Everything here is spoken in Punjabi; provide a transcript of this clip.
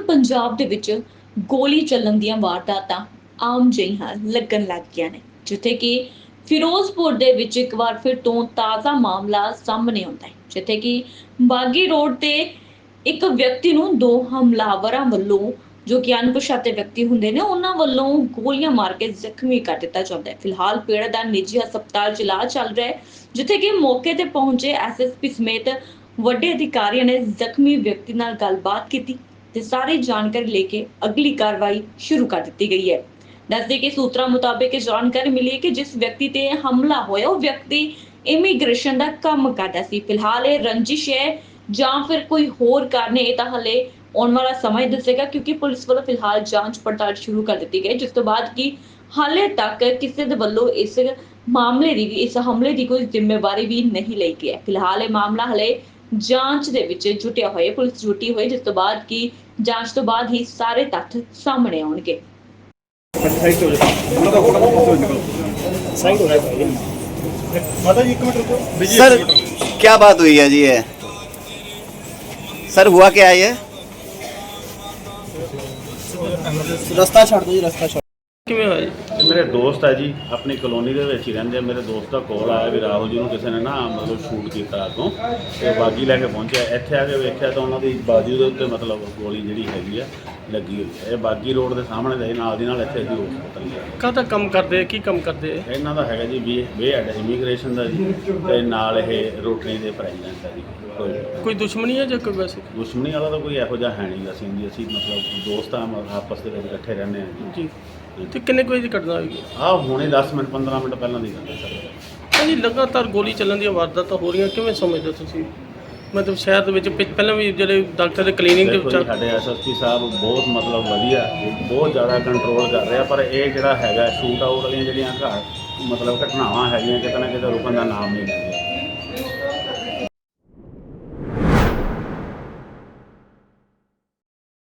ਪੰਜਾਬ ਦੇ ਵਿੱਚ ਗੋਲੀ ਚੱਲਣ ਦੀਆਂ ਵਾਰਦਾਤਾਂ ਆਮ ਜਿਹੀਆਂ ਲੱਗਣ ਲੱਗ ਗਈਆਂ ਨੇ, ਜਿੱਥੇ ਕਿ ਫਿਰੋਜ਼ਪੁਰ ਦੇ ਵਿੱਚ ਇੱਕ ਵਾਰ ਫਿਰ ਤੋਂ ਤਾਜ਼ਾ ਮਾਮਲਾ ਸਾਹਮਣੇ ਆਉਂਦਾ ਹੈ, ਜਿੱਥੇ ਕਿ ਬਾਗੀ ਰੋਡ ਤੇ ਇੱਕ ਵਿਅਕਤੀ ਨੂੰ ਦੋ ਹਮਲਾਵਰਾਂ ਵੱਲੋਂ, ਜੋ ਕਿ ਅਣਪਛਾਤੇ ਵਿਅਕਤੀ ਹੁੰਦੇ ਨੇ, ਉਹਨਾਂ ਵੱਲੋਂ ਗੋਲੀਆਂ ਮਾਰ ਕੇ ਜ਼ਖਮੀ ਕਰ ਦਿੱਤਾ ਜਾਂਦਾ ਹੈ। ਫਿਲਹਾਲ ਪੀੜਤ ਦਾ ਨਿੱਜੀ ਹਸਪਤਾਲ 'ਚ ਇਲਾਜ ਚੱਲ ਰਿਹਾ ਹੈ, ਜਿੱਥੇ ਕਿ ਮੌਕੇ ਤੇ ਪਹੁੰਚੇ ਐਸਐਸਪੀ ਸਮੇਤ ਵੱਡੇ ਅਧਿਕਾਰੀਆਂ ਨੇ ਜ਼ਖਮੀ ਵਿਅਕਤੀ ਨਾਲ ਗੱਲਬਾਤ ਕੀਤੀ। ਤੇ ਸਾਰੀ ਜਾਣਕਾਰੀ ਲੈ ਕੇ ਅਗਲੀ ਕਾਰਵਾਈ ਸ਼ੁਰੂ ਕਰ ਦਿੱਤੀ ਗਈ ਹੈ। ਦੱਸਦੇ ਕਿ ਸੂਤਰਾਂ ਮੁਤਾਬਕ ਇਹ ਜਾਣਕਾਰੀ ਮਿਲੀ ਹੈ ਕਿ ਜਿਸ ਵਿਅਕਤੀ ਤੇ ਹਮਲਾ ਹੋਇਆ, ਉਹ ਵਿਅਕਤੀ ਇਮੀਗ੍ਰੇਸ਼ਨ ਦਾ ਕੰਮ ਕਰਦਾ ਸੀ। ਫਿਲਹਾਲ ਇਹ ਰੰਜਿਸ਼ ਹੈ ਜਾਂ ਫਿਰ ਕੋਈ ਹੋਰ ਕਾਰਨ ਇਹ ਤਾਂ ਹਲੇ ਆਉਣ ਵਾਲਾ ਸਮਾਂ ਦੱਸੇਗਾ, ਕਿਉਂਕਿ ਪੁਲਿਸ ਵੱਲੋਂ ਫਿਲਹਾਲ ਜਾਂਚ ਪੜਤਾਲ ਸ਼ੁਰੂ ਕਰ ਦਿੱਤੀ ਗਈ ਜਿਸ ਤੋਂ ਬਾਅਦ ਕਿ ਹਾਲੇ ਤੱਕ ਕਿਸੇ ਦੇ ਵੱਲੋਂ ਇਸ ਮਾਮਲੇ ਦੀ ਇਸ ਹਮਲੇ ਦੀ ਕੋਈ ਜ਼ਿੰਮੇਵਾਰੀ ਵੀ ਨਹੀਂ ਲਈ ਗਈ ਹੈ। ਫਿਲਹਾਲ ਇਹ ਮਾਮਲਾ ਹਲੇ ਜਾਂਚ ਦੇ ਵਿੱਚ ਜੁਟਿਆ ਹੋਇਆ ਪੁਲਿਸ ਜੁਟੀ ਹੋਈ ਜਿਸ ਤੋਂ ਬਾਅਦ ਕਿ ਜਾਂਚ ਤੋਂ ਬਾਅਦ ਹੀ ਸਾਰੇ ਤੱਥ ਸਾਹਮਣੇ ਆਉਣਗੇ ਸਾਈਡ ਹੋ ਜਾ ਉਹਨਾਂ ਦਾ ਫੋਟੋ ਫੋਟੋ ਨਿਕਲ ਸਾਈਡ ਹੋ ਜਾ ਮਾਤਾ ਜੀ ਇੱਕ ਮਿੰਟ ਰੁਕੋ ਬਿਜੀ सर क्या बात हुई है जी ये सर हुआ क्या है ये ਰਸਤਾ ਛੱਡ ਦਿਓ ਜੀ ਰਸਤਾ ਛੱਡ ਕਿਵੇਂ ਹੋਇਆ ਜੀ ਇਹ ਮੇਰੇ ਦੋਸਤ ਹੈ ਜੀ ਆਪਣੀ ਕਲੋਨੀ ਦੇ ਵਿੱਚ ਹੀ ਰਹਿੰਦੇ ਆ। ਮੇਰੇ ਦੋਸਤ ਦਾ ਕਾਲ ਆਇਆ ਵੀ ਰਾਹੁਲ ਜੀ ਨੂੰ ਕਿਸੇ ਨੇ ਨਾ ਮਤਲਬ ਸ਼ੂਟ ਕੀਤਾ ਅੱਗੋਂ ਤੇ ਬਾਗੀ ਲੈ ਕੇ ਪਹੁੰਚਿਆ। ਇੱਥੇ ਆ ਕੇ ਵੇਖਿਆ ਤਾਂ ਉਹਨਾਂ ਦੀ ਬਾਜੂ ਦੇ ਉੱਤੇ ਮਤਲਬ ਗੋਲੀ ਜਿਹੜੀ ਹੈਗੀ ਆ ਲੱਗੀ ਹੋਈ ਹੈ ਇਹ ਬਾਗੀ ਰੋਡ ਦੇ ਸਾਹਮਣੇ ਦੇ ਨਾਲ ਦੀ ਨਾਲ ਇੱਥੇ ਅਸੀਂ ਹਸਪਤਾਲ ਲਿਆ ਕਾਹਦਾ ਕੰਮ ਕਰਦੇ ਆ? ਕੀ ਕੰਮ ਕਰਦੇ ਆ? ਇਹਨਾਂ ਦਾ ਹੈਗਾ ਜੀ ਵੀ ਵੇ ਹੈਡ ਇਮੀਗ੍ਰੇਸ਼ਨ ਦਾ ਜੀ। ਤੇ ਨਾਲ ਇਹ ਰੋਟਰੀ ਦੇ ਪ੍ਰੈਜ਼ੀਡੈਂਟ ਹੈ ਜੀ। ਕੋਈ ਕੋਈ ਦੁਸ਼ਮਣੀ ਹੈ ਜਾਂ ਕੋਈ ਵੈਸੇ? ਦੁਸ਼ਮਣੀ ਵਾਲਾ ਤਾਂ ਕੋਈ ਇਹੋ ਜਿਹਾ ਹੈ ਨਹੀਂ। ਅਸੀਂ ਜੀ ਅਸੀਂ ਮਤਲਬ ਦੋਸਤ ਆ ਆਪਸ ਦੇ ਵਿੱਚ ਇਕੱਠੇ ਰਹਿੰਦੇ ਆ ਜੀ। ਜੀ। ਤੇ ਕਿੰਨੇ ਕੁ ਵਜੇ ਦੀ ਘਟਨਾ ਹੋਈ ਆਹ ਹੁਣੇ 10 ਮਿੰਟ 15 ਮਿੰਟ ਪਹਿਲਾਂ ਦੀ ਗੱਲ ਹੈ ਸਰ। ਹਾਂਜੀ ਲਗਾਤਾਰ ਗੋਲੀ ਚੱਲਣ ਦੀਆਂ ਵਾਰਦਾਤਾਂ ਹੋ ਰਹੀਆਂ ਕਿਵੇਂ ਸਮਝਦੇ ਹੋ ਤੁਸੀਂ? ਮਤਲਬ ਸ਼ਹਿਰ ਦੇ ਵਿੱਚ ਪਿ- ਪਹਿਲਾਂ ਵੀ ਜਿਹੜੇ ਡਾਕਟਰ ਦੇ ਕਲੀਨਿਕ ਦੇ ਦੇਖੋ ਜੀ ਵਿੱਚ ਸਾਡੇ ਐਸਐਸਪੀ ਸਾਹਿਬ ਬਹੁਤ ਮਤਲਬ ਵਧੀਆ ਬਹੁਤ ਜ਼ਿਆਦਾ ਕੰਟਰੋਲ ਕਰ ਰਿਹਾ ਪਰ ਇਹ ਜਿਹੜਾ ਹੈਗਾ ਸ਼ੂਟ ਆਊਟ ਵਾਲੀਆਂ ਜਿਹੜੀਆਂ ਘਰ ਮਤਲਬ ਘਟਨਾਵਾਂ ਹੈਗੀਆਂ ਕਿਤੇ ਨਾ ਕਿਤੇ ਰੁਕਣ ਦਾ ਨਾਮ ਨਹੀਂ ਲੈਂਦੇ।